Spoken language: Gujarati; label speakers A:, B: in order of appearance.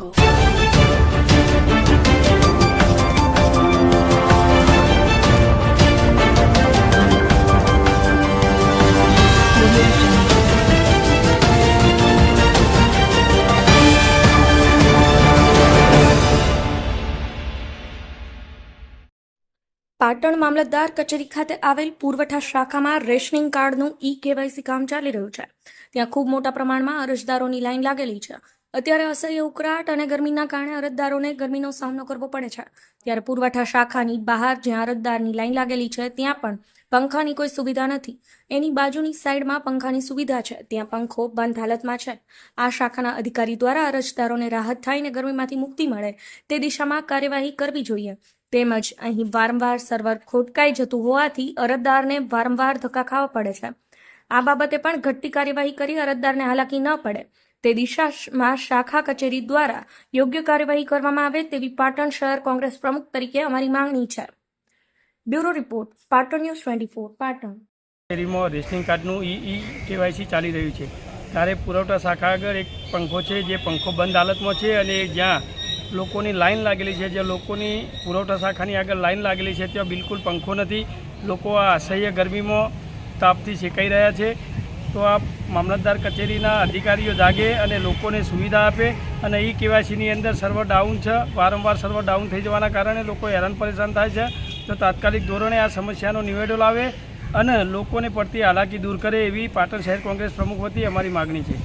A: પાટણ મામલતદાર કચેરી ખાતે આવેલ પુરવઠા શાખામાં રેશનિંગ કાર્ડનું ઈ કેવાયસી કામ ચાલી રહ્યું છે. ત્યાં ખૂબ મોટા પ્રમાણમાં અરજદારોની લાઈન લાગેલી છે. અત્યારે અસહ્ય ઉકળાટ અને ગરમીના કારણે અરજદારોને ગરમીનો સામનો કરવો પડે છે. ત્યારે પુરવઠા શાખાની બહાર જ્યાં અરજદારની લાઈન લાગેલી છે, ત્યાં પણ પંખાની કોઈ સુવિધા નથી. એની બાજુની સાઈડમાં પંખાની સુવિધા છે, ત્યાં પંખો બંધ હાલતમાં છે. આ શાખાના અધિકારી દ્વારા અરજદારોને રાહત થાય અને ગરમીમાંથી મુક્તિ મળે તે દિશામાં કાર્યવાહી કરવી જોઈએ. તેમજ અહીં વારંવાર સર્વર ખોટકાઈ જતું હોવાથી અરજદારને વારંવાર ધક્કા ખાવા પડે છે. આ બાબતે પણ ઘટતી કાર્યવાહી કરી અરજદારને હાલાકી ન પડે. તે દિશામાં શાખા કચેરી દ્વારા યોગ્ય કાર્યવાહી કરવામાં આવે તેવી પાટણ શહેર કોંગ્રેસ પ્રમુખ તરીકે અમારી માંગણી છે. Bureau report, Patan news twenty four, Patan.
B: શેરીમાં રેશનિંગ કાર્ડનું ઈ ઈ કેવાયસી ચાલી રહ્યું છે. ત્યારે પુરવઠા શાખા આગળ એક પંખો છે, જે પંખો બંધ હાલતમાં છે અને જ્યાં લોકોની લાઈન લાગેલી છે જે લોકોની પુરવઠા શાખાની આગળ લાઈન લાગેલી છે, ત્યાં બિલકુલ પંખો નથી. લોકો આ અસહ્ય ગરમીમાં તાપથી શેકાઈ રહ્યા છે. તો આ મામલતદાર કચેરીના અધિકારીઓ જાગે અને લોકોને સુવિધા આપે અને ઈ કેવાયસીની અંદર સર્વર ડાઉન છે. વારંવાર સર્વર ડાઉન થઈ જવાના કારણે લોકો હેરાન પરેશાન થાય છે. તો તાત્કાલિક ધોરણે આ સમસ્યાનો નિવેડો લાવે અને લોકોને પડતી હાલાકી દૂર કરે એવી પાટણ શહેર કોંગ્રેસ પ્રમુખ વતી અમારી માગણી છે.